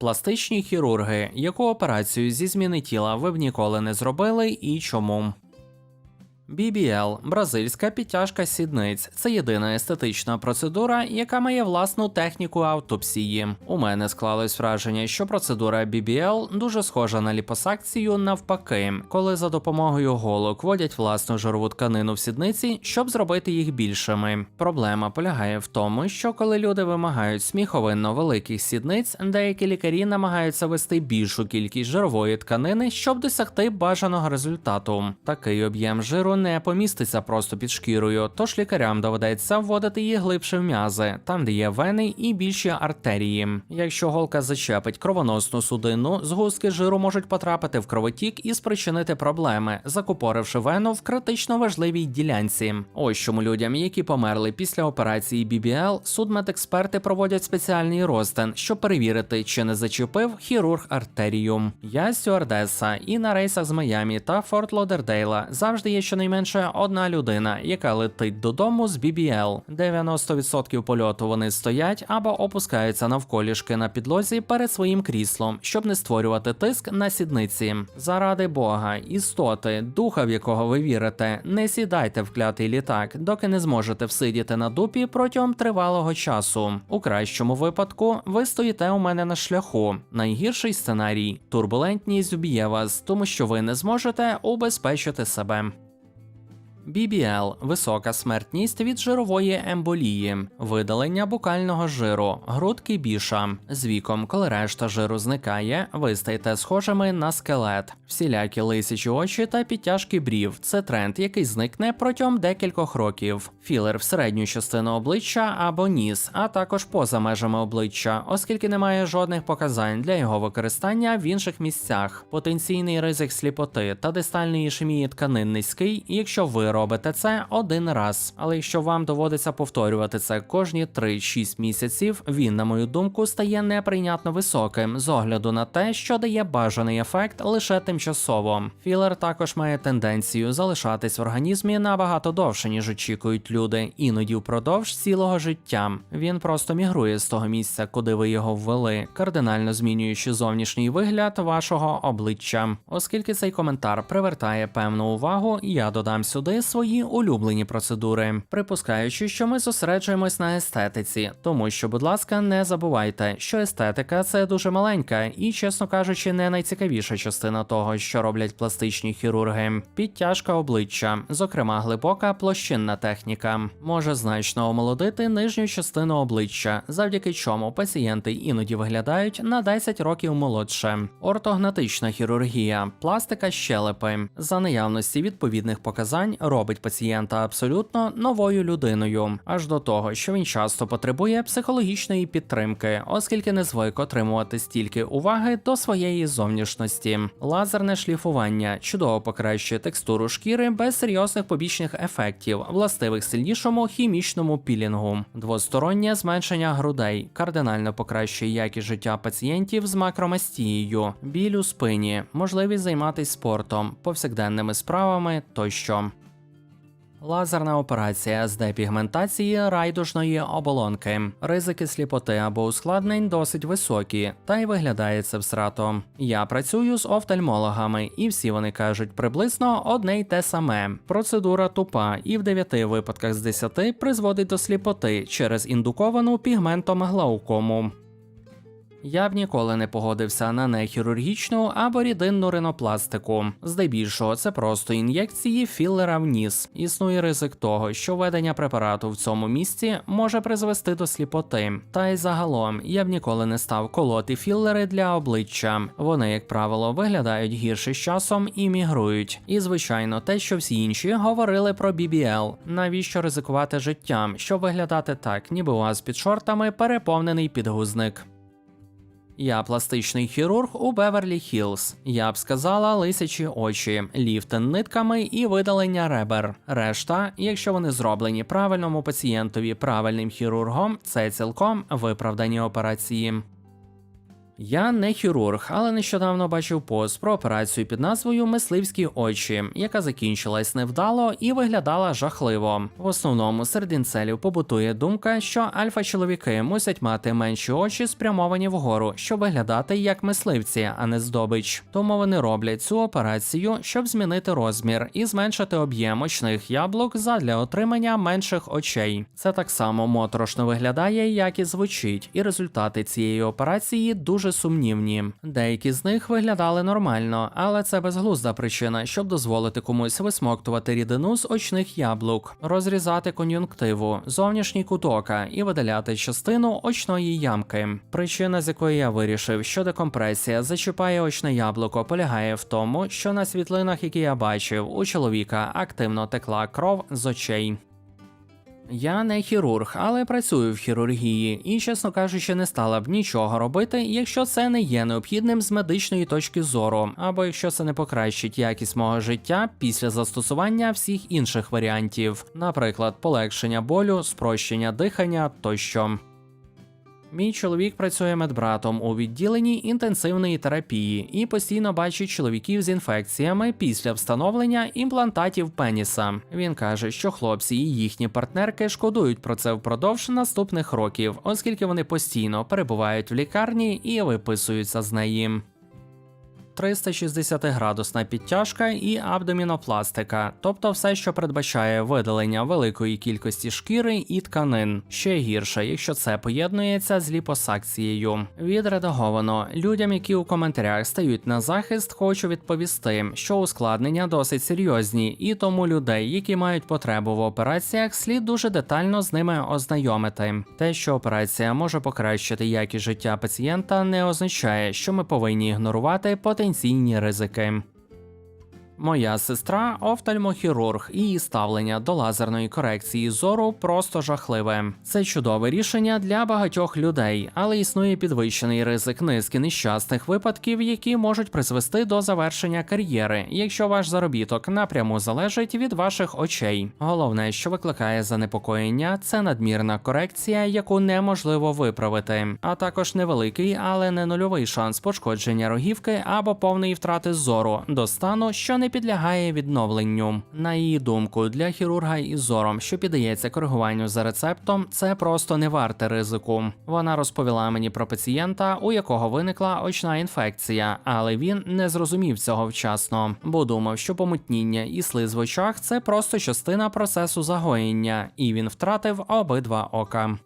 Пластичні хірурги, яку операцію зі зміни тіла ви б ніколи не зробили і чому? BBL – бразильська підтяжка сідниць. Це єдина естетична процедура, яка має власну техніку автопсії. У мене склалось враження, що процедура BBL дуже схожа на ліпосакцію навпаки, коли за допомогою голок вводять власну жирову тканину в сідниці, щоб зробити їх більшими. Проблема полягає в тому, що коли люди вимагають сміховинно великих сідниць, деякі лікарі намагаються вести більшу кількість жирової тканини, щоб досягти бажаного результату. Такий об'єм жиру не поміститься просто під шкірою, тож лікарям доведеться вводити її глибше в м'язи, там де є вени і більші артерії. Якщо голка зачепить кровоносну судину, згустки жиру можуть потрапити в кровотік і спричинити проблеми, закупоривши вену в критично важливій ділянці. Ось чому людям, які померли після операції BBL, судмедексперти проводять спеціальний розтин, щоб перевірити, чи не зачепив хірург артерію. Я стюардеса, і на рейсах з Майамі та Форт Лодердейла завжди є щонайменше одна людина, яка летить додому з BBL. 90% польоту вони стоять або опускаються навколішки на підлозі перед своїм кріслом, щоб не створювати тиск на сідниці. Заради Бога, істоти, духа, в якого ви вірите, не сідайте в клятий літак, доки не зможете всидіти на дупі протягом тривалого часу. У кращому випадку ви стоїте у мене на шляху. Найгірший сценарій турбулентність вб'є вас, тому що ви не зможете убезпечити себе. BBL – висока смертність від жирової емболії, видалення букального жиру, грудки біша. З віком, коли решта жиру зникає, ви стаєте схожими на скелет, всілякі лисячі очі та підтяжки брів. Це тренд, який зникне протягом декількох років. Філер в середню частину обличчя або ніс, а також поза межами обличчя, оскільки немає жодних показань для його використання в інших місцях. Потенційний ризик сліпоти та дистальної ішемії тканин низький, якщо ви робите це один раз. Але якщо вам доводиться повторювати це кожні 3-6 місяців, він, на мою думку, стає неприйнятно високим з огляду на те, що дає бажаний ефект лише тимчасово. Філер також має тенденцію залишатись в організмі набагато довше, ніж очікують люди, іноді впродовж цілого життя. Він просто мігрує з того місця, куди ви його ввели, кардинально змінюючи зовнішній вигляд вашого обличчя. Оскільки цей коментар привертає певну увагу, я додам сюди свої улюблені процедури, припускаючи, що ми зосереджуємось на естетиці, тому що, будь ласка, не забувайте, що естетика це дуже маленька і, чесно кажучи, не найцікавіша частина того, що роблять пластичні хірурги. Підтяжка обличчя, зокрема глибока площинна техніка, може значно омолодити нижню частину обличчя, завдяки чому пацієнти іноді виглядають на 10 років молодше. Ортогнатична хірургія, пластика щелепи за наявності відповідних показань робить пацієнта абсолютно новою людиною, аж до того, що він часто потребує психологічної підтримки, оскільки не звик отримувати стільки уваги до своєї зовнішності. Лазерне шліфування чудово покращує текстуру шкіри без серйозних побічних ефектів, властивих сильнішому хімічному пілінгу, двостороннє зменшення грудей, кардинально покращує якість життя пацієнтів з макромастією, біль у спині, можливість займатися спортом, повсякденними справами тощо. Лазерна операція з депігментації райдужної оболонки. Ризики сліпоти або ускладнень досить високі, та й виглядає це всрато. Я працюю з офтальмологами, і всі вони кажуть приблизно одне й те саме. Процедура тупа, і в 9 випадках з 10 призводить до сліпоти через індуковану пігментом глаукому. Я б ніколи не погодився на нехірургічну або рідинну ринопластику. Здебільшого це просто ін'єкції філера в ніс. Існує ризик того, що введення препарату в цьому місці може призвести до сліпоти. Та й загалом я б ніколи не став колоти філери для обличчя. Вони, як правило, виглядають гірше з часом і мігрують. І звичайно, те, що всі інші говорили про BBL. Навіщо ризикувати життям, щоб виглядати так, ніби у вас під шортами переповнений підгузник. Я пластичний хірург у Беверлі Хілз. Я б сказала лисячі очі, ліфтен нитками і видалення ребер. Решта, якщо вони зроблені правильному пацієнтові правильним хірургом, це цілком виправдані операції. Я не хірург, але нещодавно бачив пост про операцію під назвою Мисливські очі, яка закінчилась невдало і виглядала жахливо. В основному серед інцелів побутує думка, що альфа-чоловіки мусять мати менші очі спрямовані вгору, щоб виглядати як мисливці, а не здобич. Тому вони роблять цю операцію, щоб змінити розмір і зменшити об'єм очних яблук задля отримання менших очей. Це так само моторошно виглядає, як і звучить, і результати цієї операції дуже сумнівні. Деякі з них виглядали нормально, але це безглузда причина, щоб дозволити комусь висмоктувати рідину з очних яблук, розрізати кон'юнктиву, зовнішній кут ока і видаляти частину очної ямки. Причина, з якої я вирішив, що декомпресія зачіпає очне яблуко, полягає в тому, що на світлинах, які я бачив, у чоловіка активно текла кров з очей. Я не хірург, але працюю в хірургії і, чесно кажучи, не стала б нічого робити, якщо це не є необхідним з медичної точки зору, або якщо це не покращить якість мого життя після застосування всіх інших варіантів, наприклад, полегшення болю, спрощення дихання тощо. Мій чоловік працює медбратом у відділенні інтенсивної терапії і постійно бачить чоловіків з інфекціями після встановлення імплантатів пеніса. Він каже, що хлопці і їхні партнерки шкодують про це впродовж наступних років, оскільки вони постійно перебувають в лікарні і виписуються з неї. 360 градусна підтяжка і абдомінопластика, тобто все, що передбачає видалення великої кількості шкіри і тканин. Ще гірше, якщо це поєднується з ліпосакцією. Відредаговано людям, які у коментарях стають на захист, хочу відповісти, що ускладнення досить серйозні, і тому людей, які мають потребу в операціях, слід дуже детально з ними ознайомити. Те, що операція може покращити якість життя пацієнта, не означає, що ми повинні ігнорувати потенційні ризики. Моя сестра офтальмохірург, і її ставлення до лазерної корекції зору просто жахливе. Це чудове рішення для багатьох людей, але існує підвищений ризик низки нещасних випадків, які можуть призвести до завершення кар'єри, якщо ваш заробіток напряму залежить від ваших очей. Головне, що викликає занепокоєння, це надмірна корекція, яку неможливо виправити, а також невеликий, але не нульовий шанс пошкодження рогівки або повної втрати зору до стану, що не підлягає відновленню. На її думку, для хірурга із зором, що піддається коригуванню за рецептом, це просто не варте ризику. Вона розповіла мені про пацієнта, у якого виникла очна інфекція, але він не зрозумів цього вчасно, бо думав, що помутніння і слиз в очах це просто частина процесу загоєння, і він втратив обидва ока.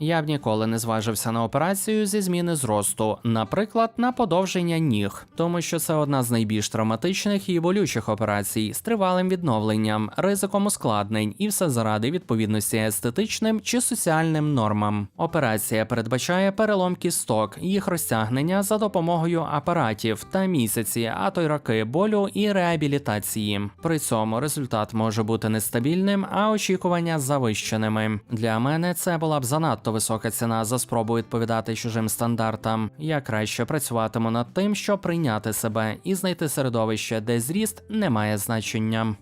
Я б ніколи не зважився на операцію зі зміни зросту, наприклад, на подовження ніг, тому що це одна з найбільш травматичних і болючих операцій з тривалим відновленням, ризиком ускладнень і все заради відповідності естетичним чи соціальним нормам. Операція передбачає перелом кісток, їх розтягнення за допомогою апаратів та місяці, а то й роки болю і реабілітації. При цьому результат може бути нестабільним, а очікування завищеними. Для мене це була б занадто висока ціна за спробу відповідати чужим стандартам. Я краще працюватиму над тим, щоб прийняти себе і знайти середовище, де зріст не має значення.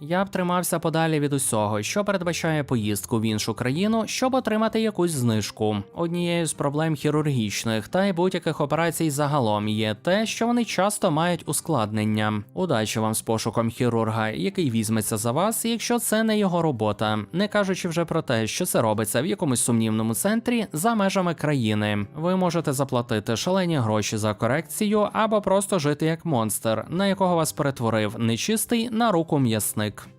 Я б тримався подалі від усього, що передбачає поїздку в іншу країну, щоб отримати якусь знижку. Однією з проблем хірургічних та й будь-яких операцій загалом є те, що вони часто мають ускладнення. Удачі вам з пошуком хірурга, який візьметься за вас, якщо це не його робота, не кажучи вже про те, що це робиться в якомусь сумнівному центрі за межами країни. Ви можете заплатити шалені гроші за корекцію або просто жити як монстр, на якого вас перетворив нечистий на руку м'ясник. Franek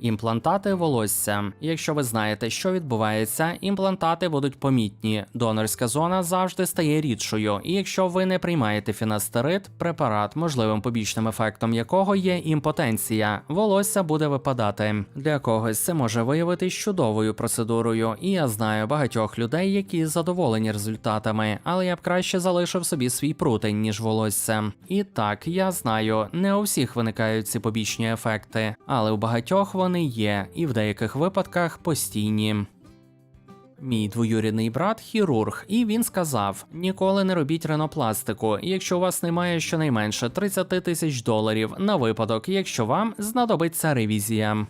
Імплантати волосся. Якщо ви знаєте, що відбувається, імплантати будуть помітні. Донорська зона завжди стає рідшою, і якщо ви не приймаєте фінастерид, препарат, можливим побічним ефектом якого є імпотенція, волосся буде випадати. Для когось це може виявитись чудовою процедурою, і я знаю багатьох людей, які задоволені результатами, але я б краще залишив собі свій прутень, ніж волосся. І так, я знаю, не у всіх виникають ці побічні ефекти, але у багатьох вони є, і в деяких випадках постійні. Мій двоюрідний брат хірург, і він сказав: ніколи не робіть ринопластику, якщо у вас немає щонайменше 30 тисяч доларів на випадок, якщо вам знадобиться ревізія.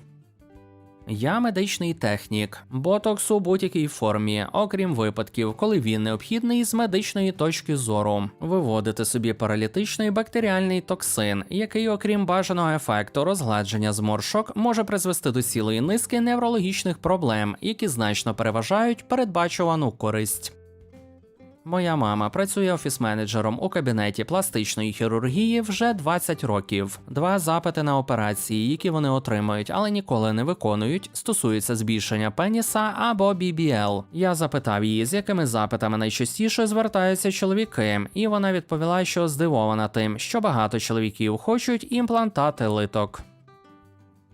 Я медичний технік, ботокс у будь-якій формі, окрім випадків, коли він необхідний з медичної точки зору. Виводити собі паралітичний бактеріальний токсин, який, окрім бажаного ефекту розгладження зморшок, може призвести до цілої низки неврологічних проблем, які значно переважають передбачувану користь. Моя мама працює офіс-менеджером у кабінеті пластичної хірургії вже 20 років. Два запити на операції, які вони отримують, але ніколи не виконують, стосуються збільшення пеніса або BBL. Я запитав її, з якими запитами найчастіше звертаються чоловіки, і вона відповіла, що здивована тим, що багато чоловіків хочуть імплантати литок.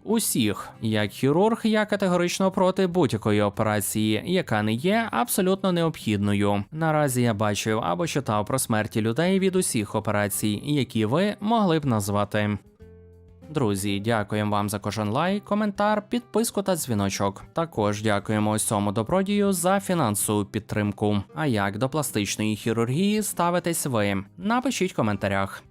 Усіх, як хірург, я категорично проти будь-якої операції, яка не є абсолютно необхідною. Наразі я бачив або читав про смерті людей від усіх операцій, які ви могли б назвати. Друзі, дякуємо вам за кожен лайк, коментар, підписку та дзвіночок. Також дякуємо ось цьому добродію за фінансову підтримку. А як до пластичної хірургії ставитесь ви? Напишіть в коментарях.